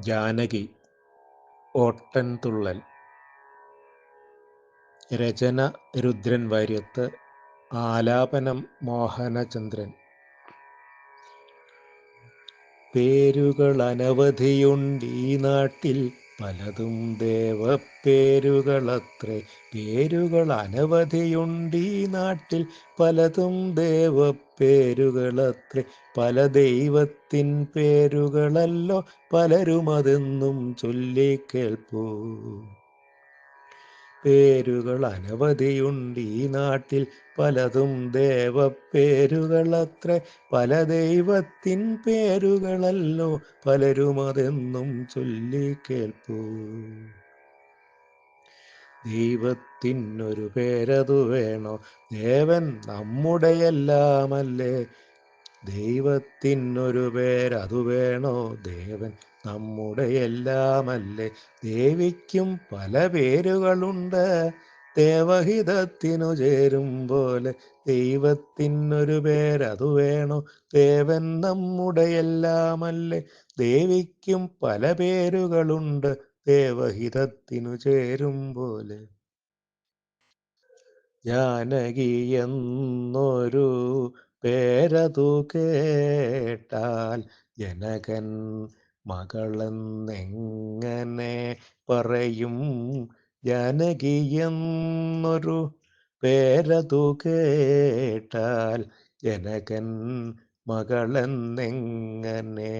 ജാനകി ഓട്ടൻതുള്ളൽ രചന രുദ്രൻ വാര്യത്ത് ആലാപനം മോഹനചന്ദ്രൻ. പേരുകൾ അനവധിയുണ്ട് ഈ നാട്ടിൽ. പലതും ദേവപ്പേരുകളത്രേ. പേരുകൾ അനവധിയുണ്ട് ഈ നാട്ടിൽ. പലതും ദേവപ്പേരുകളത്രേ. പല ദൈവത്തിൻ പേരുകളല്ലോ പലരും അതെന്നും ചൊല്ലിക്കേൾപ്പൂ പേരുകൾ അനവധിയുണ്ട്. ഈ നാട്ടിൽ പലതും ദേവപ്പേരുകളത്ര പല ദൈവത്തിൻ പേരുകളല്ലോ പലരും അതെന്നും ചൊല്ലി ചൊല്ലിക്കേൾപ്പൂ ദൈവത്തിനൊരു പേരതു വേണോ? ദേവൻ നമ്മുടെയെല്ലാമല്ലേ. ദൈവത്തിനൊരു പേരതു വേണോ? ദേവൻ നമ്മുടെ എല്ലാമല്ലേ? ദേവിക്കും പല പേരുകളുണ്ട്. ദേവഹിതത്തിനു ചേരും പോലെ ദൈവത്തിനൊരു പേരതു വേണോ? ദേവൻ നമ്മുടെ എല്ലാമല്ലേ? ദേവിക്കും പല പേരുകളുണ്ട്. ദേവഹിതത്തിനു ചേരും പോലെ. ജാനകി എന്നൊരു പേരതു കേട്ടാൽ ജനകൻ മകളെന്നെങ്ങനെ പറയും? ജനകിയെന്നൊരു പേരതു കേട്ടാൽ ജനകൻ മകളെന്നെങ്ങനെ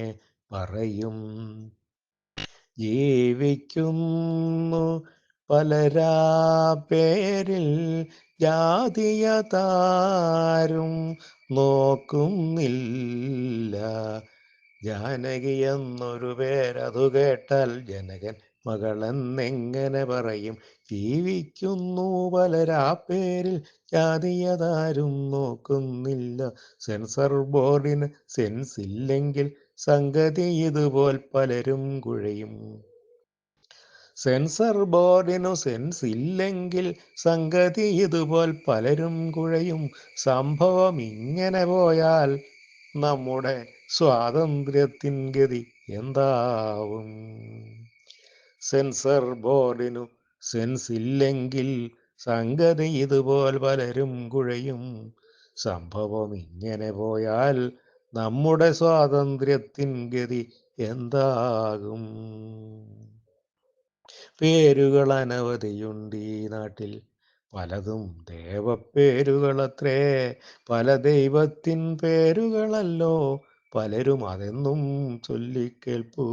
പറയും? ജീവിക്കുന്നു പലരാ പേരിൽ ജാതിയതാരും നോക്കുന്നില്ല. ജാനകി എന്നൊരു പേരതു കേട്ടാൽ ജനകൻ മകളെന്നെങ്ങനെ പറയും? ജീവിക്കുന്നു പലരാ പേരിൽ ജാതിയതാരും നോക്കുന്നില്ല. സെൻസർ ബോർഡിന് സെൻസ് ഇല്ലെങ്കിൽ സംഗതി ഇതുപോൽ പലരും കുഴയും. സെൻസർ ബോർഡിനു സെൻസ് ഇല്ലെങ്കിൽ സംഗതി ഇതുപോൽ പലരും കുഴയും. സംഭവം ഇങ്ങനെ പോയാൽ നമ്മുടെ സ്വാതന്ത്ര്യത്തിൻ ഗതി എന്താവും? സെൻസർ ബോർഡിനു സെൻസ് ഇല്ലെങ്കിൽ സംഗതി ഇതുപോൽ പലരും കുഴയും. സംഭവം ഇങ്ങനെ പോയാൽ നമ്മുടെ സ്വാതന്ത്ര്യത്തിൻ ഗതി എന്താകും? പേരുകൾ അനവധിയുണ്ട് ഈ നാട്ടിൽ. പലതും ദേവപ്പേരുകളത്രേ പല ദൈവത്തിൻ പേരുകളല്ലോ പലരും അതെന്നും ചൊല്ലിക്കേൾപ്പൂ.